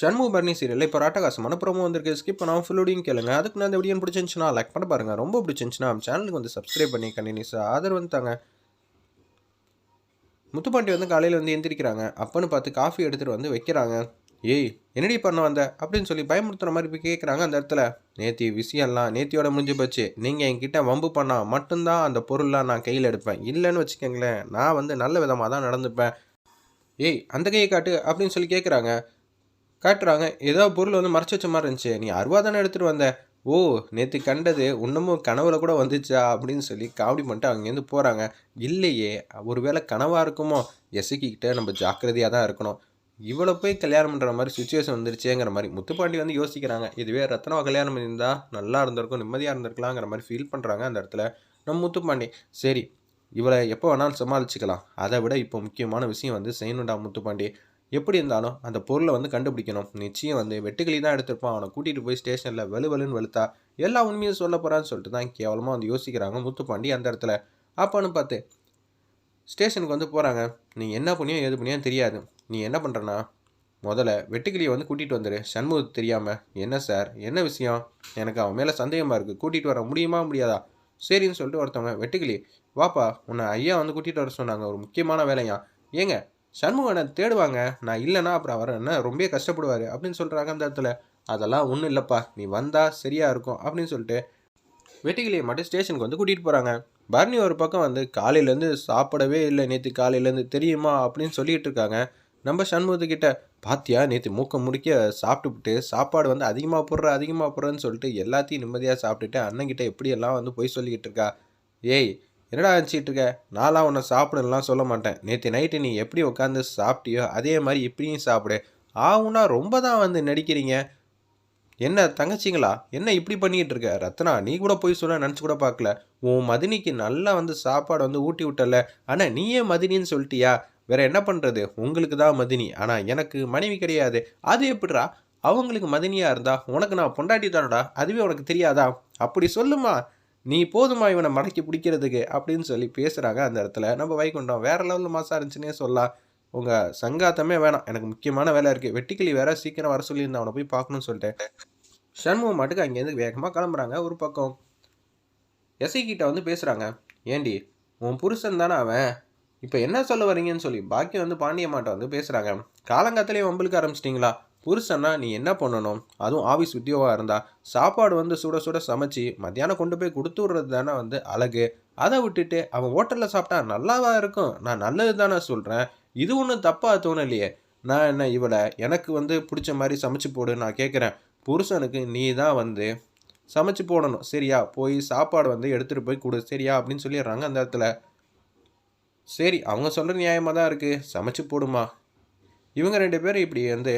Shanmu Barney serial இப்போ ராட்டகாசமான promo வந்திருக்கு. Skip பண்ணாமல் ஃபுல்லோடையும் கேளுங்க. அதுக்கு நான் இந்த வீடியோ பிடிச்சிருந்துச்சுன்னா லைக் பண்ண பாருங்க. ரொம்ப பிடிச்சிருந்துச்சுன்னா நம்ம சேனலுக்கு வந்து சப்ஸ்கிரைப் பண்ணி கண்டினியூஸாக ஆதரவு வந்து தாங்க. முத்துப்பாண்டி வந்து காலையில் வந்து எந்திரிக்கிறாங்க. அப்பன்னு பார்த்து காஃபி எடுத்துகிட்டு வந்து வைக்கிறாங்க. ஏய் என்னடி பண்ண வந்த? அப்படின்னு சொல்லி பயமுறுத்துற மாதிரி போய் கேட்குறாங்க அந்த இடத்துல. நேத்தி விஷயம்லாம் நேத்தியோட முடிஞ்சு போச்சு. நீங்கள் என்கிட்ட வம்பு பண்ணால் மட்டும்தான் அந்த பொருள்லாம் நான் கையில் எடுப்பேன். இல்லைன்னு வச்சுக்கோங்களேன். நான் வந்து நல்ல விதமாக தான் நடந்துப்பேன். ஏய் அந்த கையை காட்டு அப்படின்னு சொல்லி கேட்குறாங்க காட்டுறாங்க. ஏதோ பொருள் வந்து மறைச்சி வச்ச மாதிரி இருந்துச்சு. நீ அருவா தானே எடுத்துகிட்டு வந்த? ஓ நேற்று கண்டது இன்னமும் கனவுல கூட வந்துச்சா? அப்படின்னு சொல்லி காமெடி பண்ணிட்டு அங்கேருந்து போகிறாங்க இல்லையே ஒருவேளை கனவாக இருக்குமோ? எசக்கிக்கிட்ட நம்ம ஜாக்கிரதையாக தான் இருக்கணும். இவ்வளோ போய் கல்யாணம் பண்ணுற மாதிரி சுச்சுவேஷன் வந்துருச்சேங்கிற மாதிரி முத்துப்பாண்டி வந்து யோசிக்கிறாங்க. இதுவே ரத்னாவை கல்யாணம் பண்ணியிருந்தா நல்லா இருந்திருக்கும் நிம்மதியாக இருந்திருக்கலாங்கிற மாதிரி ஃபீல் பண்ணுறாங்க அந்த இடத்துல நம்ம முத்துப்பாண்டி. சரி இவளை எப்போ வேணாலும் சமாளிச்சுக்கலாம். அதை விட இப்போ முக்கியமான விஷயம் வந்து செய்யணும்டா முத்துப்பாண்டி. எப்படி இருந்தாலும் அந்த பொருளை வந்து கண்டுபிடிக்கணும். நிச்சயம் வந்து வெட்டுக்கிளி தான் எடுத்திருப்பான். அவனை கூட்டிகிட்டு போய் ஸ்டேஷனில் வெளு வெளுன்னு வெளுத்தா எல்லா உண்மையும் சொல்ல போகிறான்னு சொல்லிட்டு தான் கேவலமாக வந்து யோசிக்கிறாங்க முத்துப்பாண்டி அந்த இடத்துல. அப்போன்னு பார்த்து ஸ்டேஷனுக்கு வந்து போகிறாங்க நீ என்ன பண்ணியோ எது பண்ணியோ தெரியாது. நீ என்ன பண்ணுறனா முதல்ல வெட்டுக்கிளியை வந்து கூட்டிகிட்டு வந்துடு சண்முகத்து தெரியாமல் என்ன சார்? என்ன விஷயம்? எனக்கு அவன் மேலே சந்தேகமாக இருக்குது கூட்டிகிட்டு வர முடியுமா முடியாதா? சரின்னு சொல்லிட்டு ஒருத்தவங்க வெட்டுக்கிளி வாப்பா உன்னை ஐயா வந்து கூட்டிகிட்டு வர சொன்னாங்க. ஒரு முக்கியமான வேலையா ஏங்க சண்முகனை தேடுவாங்க. நான் இல்லைன்னா அப்புறம் அவர் என்ன ரொம்ப கஷ்டப்படுவார் அப்படின்னு சொல்கிறாங்க அந்த இடத்துல அதெல்லாம் ஒன்றும் இல்லைப்பா. நீ வந்தால் சரியாக இருக்கும். அப்படின்னு சொல்லிட்டு வெட்டிக்கிளியை மட்டும் ஸ்டேஷனுக்கு வந்து கூட்டிகிட்டு போகிறாங்க பர்னி ஒரு பக்கம் வந்து காலையிலேருந்து சாப்பிடவே இல்லை. நேற்று காலையிலேருந்து தெரியுமா? அப்படின்னு சொல்லிட்டு இருக்காங்க. நம்ம சண்முகத்துக்கிட்ட பாத்தியா நேற்று மூக்க முடிக்க சாப்பிட்டுவிட்டு சாப்பாடு வந்து அதிகமாக போடுற அதிகமாக போடுறேன்னு சொல்லிட்டு எல்லாத்தையும் நிம்மதியாக சாப்பிட்டுட்டு அண்ணன்கிட்ட எப்படியெல்லாம் வந்து போய் சொல்லிக்கிட்டு இருக்கா? ஏய் என்னடா அனுப்பிச்சிட்டு இருக்க? நான்லாம் உன்னை சாப்பிடலாம் சொல்ல மாட்டேன். நேற்று நைட்டு நீ எப்படி உட்காந்து சாப்பிட்டியோ அதே மாதிரி இப்படியும் சாப்பிடு. ஆகுனா ரொம்ப தான் வந்து நடிக்கிறீங்க. என்ன தங்கச்சிங்களா? என்ன இப்படி பண்ணிக்கிட்டு இருக்க? ரத்னா நீ கூட போய் சொல்ல நினச்சி கூட பார்க்கல. உன் மதினிக்கு நல்லா வந்து சாப்பாடு வந்து ஊட்டி விட்டல. ஆனால் நீயே மதினின்னு சொல்லிட்டியா? வேற என்ன பண்ணுறது உங்களுக்கு தான் மதினி. ஆனால் எனக்கு மனைவி கிடையாது. அது எப்படிடா? அவங்களுக்கு மதினியாக இருந்தா உனக்கு நான் பொண்டாட்டி தானடா? அதுவே உனக்கு தெரியாதா? அப்படி சொல்லுமா. நீ போதுமா இவனை மடக்கி பிடிக்கிறதுக்கு? அப்படின்னு சொல்லி பேசுகிறாங்க அந்த இடத்துல. நம்ம வைகுண்டம் வேறு லெவலில் மாசா இருந்துச்சுன்னே சொல்லலாம். உங்கள் சங்காத்தமே வேணாம். எனக்கு முக்கியமான வேலை இருக்குது வெட்டிக்கிளி வேற சீக்கிரம் வர சொல்லியிருந்தேன். அவனை போய் பார்க்கணும்னு சொல்லிட்டு சண்முகம் மாட்டுக்கு அங்கேருந்து வேகமாக கிளம்புறாங்க ஒரு பக்கம். எஸ்ஐ வந்து பேசுகிறாங்க ஏண்டி உன் புருஷன் தானே அவன்? இப்போ என்ன சொல்ல வரீங்கன்னு சொல்லி பாக்கியம் வந்து பாண்டிய மாட்டை வந்து பேசுகிறாங்க காலங்காத்திலே வம்பலுக்கு ஆரம்பிச்சிட்டிங்களா? புருஷன்னா நீ என்ன பண்ணணும்? அதுவும் ஆஃபீஸ் உத்தியோகமாக இருந்தால் சாப்பாடு வந்து சுட சுட சமைச்சு மத்தியானம் கொண்டு போய் கொடுத்து விட்றது தானே வந்து அழகு. அதை விட்டுட்டு அவன் ஹோட்டலில் சாப்பிட்டா நல்லாவா இருக்கும்? நான் நல்லது தானே சொல்கிறேன் இது ஒன்றும் தப்பாக தோணலையே. நான் என்ன இவளை எனக்கு வந்து பிடிச்ச மாதிரி சமைச்சு போடு நான் கேட்குறேன் புருஷனுக்கு நீ தான் வந்து சமைச்சு போடணும். சரியா போய் சாப்பாடு வந்து எடுத்துகிட்டு போய் கொடு. சரியா அப்படின்னு சொல்லிடுறாங்க அந்த இடத்துல. சரி அவங்க சொல்கிற நியாயமாக தான் இருக்குது சமைச்சு போடுமா? இவங்க ரெண்டு பேரும் இப்படி வந்து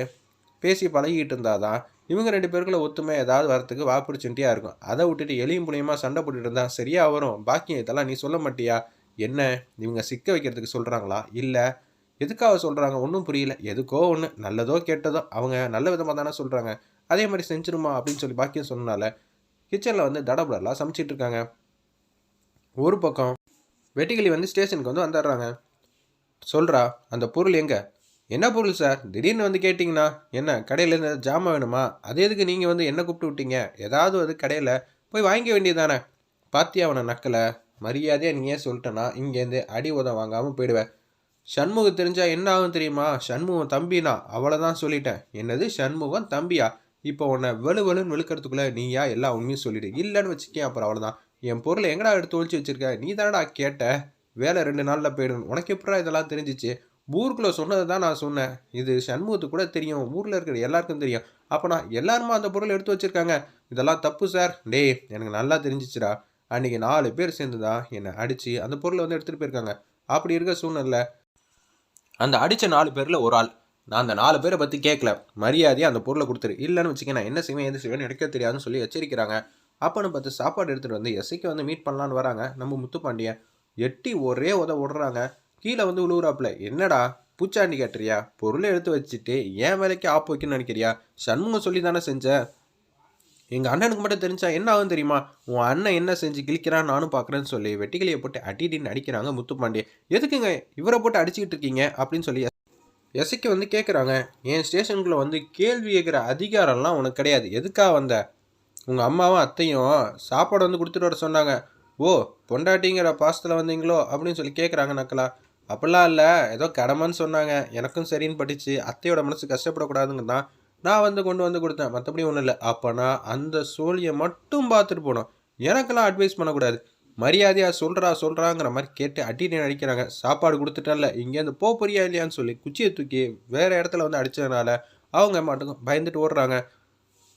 பேசி பழகிட்டு இருந்தால் தான் இவங்க ரெண்டு பேருக்குள்ள ஒத்துமை ஏதாவது வரத்துக்கு வாப்பிடிச்சுட்டியா இருக்கும். அதை விட்டுட்டு எலியும் புனியமா சண்டை போட்டுட்டு இருந்தா சரியா வரும். பாக்கியம் இதெல்லாம் நீ சொல்ல மாட்டியா? என்ன? இவங்க சிக்க வைக்கிறதுக்கு சொல்கிறாங்களா இல்லை. எதுக்காக சொல்கிறாங்க ஒன்றும் புரியல. எதுக்கோ ஒன்று நல்லதோ கெட்டதோ. அவங்க நல்ல விதமாக தானே சொல்கிறாங்க அதே மாதிரி செஞ்சிருமா அப்படின்னு சொல்லி பாக்கியம் சொன்னனால கிச்சனில் வந்து தடபடலாம் சமைச்சிட்டு இருக்காங்க. ஒரு பக்கம் வெட்டிக்கிளி வந்து ஸ்டேஷனுக்கு வந்து வந்துடுறாங்க. சொல்கிறா அந்த பொருள் எங்கே? என்ன பொருள் சார்? திடீர்னு வந்து கேட்டிங்கன்னா என்ன கடையில் ஏதாவது ஜாமான் வேணுமா? அது எதுக்கு நீங்கள் வந்து என்ன கூப்பிட்டு விட்டீங்க? ஏதாவது அது கடையில் போய் வாங்கிக்க வேண்டியதானே பாத்தியா அவனை நக்கலை. மரியாதையாக நீ ஏன் சொல்லிட்டேன்னா இங்கேருந்து அடி உதம் வாங்காமல் போயிடுவேன் சண்முகம் தெரிஞ்சால் என்ன ஆகும் தெரியுமா? சண்முகம் தம்பினா அவ்வளோதான் சொல்லிட்டேன். என்னது? சண்முகம் தம்பியா? இப்போ உன்னை வெளு வெளுன்னு வெளுக்கிறதுக்குள்ளே நீயா எல்லா உண்மையும் சொல்லிடு. இல்லைன்னு வச்சுக்கேன் அப்புறம் அவ்வளோதான் என் பொருளை எங்கடா எடுத்து ஒழிச்சு வச்சிருக்க? நீ தானடா கேட்ட? வேலை ரெண்டு நாளில் போயிடும் உனக்கு எப்படா இதெல்லாம் தெரிஞ்சிச்சு? ஊருக்குள்ளே சொன்னது தான் நான் சொன்னேன். இது சண்முகத்துக்கு கூட தெரியும். ஊரில் இருக்கிற எல்லாருக்கும் தெரியும். அப்போ நான் எல்லாருமா அந்த பொருளை எடுத்து வச்சுருக்காங்க? இதெல்லாம் தப்பு சார். டேய் எனக்கு நல்லா தெரிஞ்சிச்சுடா. அன்றைக்கி நாலு பேர் சேர்ந்து தான் என்னை அடித்து அந்த பொருளை வந்து எடுத்துகிட்டு போயிருக்காங்க. அப்படி இருக்க சூழ்நிலை அந்த அடித்த நாலு பேரில் ஒரு ஆள். நான் அந்த நாலு பேரை பற்றி கேட்கல மரியாதையாக அந்த பொருளை கொடுத்துரு. இல்லைன்னு வச்சுக்க நான் என்ன செய்வேன் எது செய்வேன் எடுக்க தெரியாதுன்னு சொல்லி எச்சரிக்கிறாங்க. அப்போன்னு பார்த்து சாப்பாடு எடுத்துகிட்டு வந்து எஸ்ஐக்கு வந்து மீட் பண்ணலான்னு வராங்க. நம்ம முத்துப்பாண்டியன். எட்டி ஒரே உத விடுறாங்க கீழே வந்து உழுவுறாப்புல. என்னடா? பூச்சாண்டி கேட்டுறியா? பொருளை எடுத்து வச்சுட்டு ஏன் வேலைக்கு ஆப் வைக்கணும்னு நினைக்கிறியா? சண்முகம் சொல்லி தானே செஞ்ச. எங்கள் அண்ணனுக்கு மட்டும் தெரிஞ்சா என்ன ஆகும் தெரியுமா? உன் அண்ணன் என்ன செஞ்சு கிழிக்கிறான் நானும் பார்க்குறேன்னு சொல்லி வெட்டிக்கிளியை போட்டு அடிடின்னு அடிக்கிறாங்க முத்துப்பாண்டிய எதுக்குங்க இவரை போட்டு அடிச்சுக்கிட்டு இருக்கீங்க? அப்படின்னு சொல்லி எசைக்கு வந்து கேட்குறாங்க என் ஸ்டேஷனுக்குள்ளே வந்து கேள்வி கேட்குற அதிகாரம்லாம் உனக்கு கிடையாது. எதுக்காக வந்த? உங்கள் அம்மாவும் அத்தையும் சாப்பாடு வந்து கொடுத்துட்டு வர சொன்னாங்க. ஓ பொண்டாட்டிங்கிற பாசத்தில் வந்தீங்களோ அப்படின்னு சொல்லி கேட்குறாங்க நக்கலா. அப்படிலாம் இல்லை. ஏதோ கடமைன்னு சொன்னாங்க. எனக்கும் சரின்னு பட்டுச்சு அத்தையோட மனசு கஷ்டப்படக்கூடாதுங்க தான் நான் வந்து கொண்டு வந்து கொடுத்தேன். மற்றபடி ஒன்றும் இல்லை. அப்போனா அந்த சோழியை மட்டும் பார்த்துட்டு போனோம். எனக்கெல்லாம் அட்வைஸ் பண்ணக்கூடாது. மரியாதையாக சொல்கிறா சொல்கிறாங்கிற மாதிரி கேட்டு அடினே அடிக்கிறாங்க. சாப்பாடு கொடுத்துட்டேன்ல. இங்கேருந்து போ போறியா இல்லையான்னு சொல்லி குச்சியை தூக்கி வேறு இடத்துல வந்து அடித்ததுனால அவங்க மட்டும் பயந்துட்டு ஓடுறாங்க.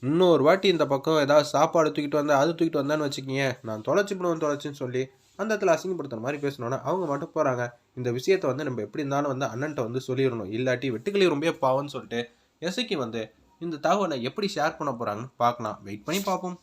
இன்னொரு வாட்டி இந்த பக்கம் ஏதாவது சாப்பாடு தூக்கிட்டு வந்தால் அது தூக்கிட்டு வந்தான்னு வச்சுக்கிங்க நான் தொலைச்சி பண்ணுவேன் தொலைச்சின்னு சொல்லி அந்த இடத்துல அசிங்கப்படுத்துற மாதிரி பேசணுன்னா அவங்க மட்டும் போகிறாங்க இந்த விஷயத்தை வந்து நம்ம எப்படி இருந்தாலும் வந்து அண்ணன்ட்ட வந்து சொல்லிடணும். இல்லாட்டி வெட்டுக்கிளி ரொம்ப பாவம்னு சொல்லிட்டு எசைக்கு வந்து இந்த தகவலை எப்படி ஷேர் பண்ண போகிறாங்கன்னு பார்க்கலாம். வெயிட் பண்ணி பார்ப்போம்.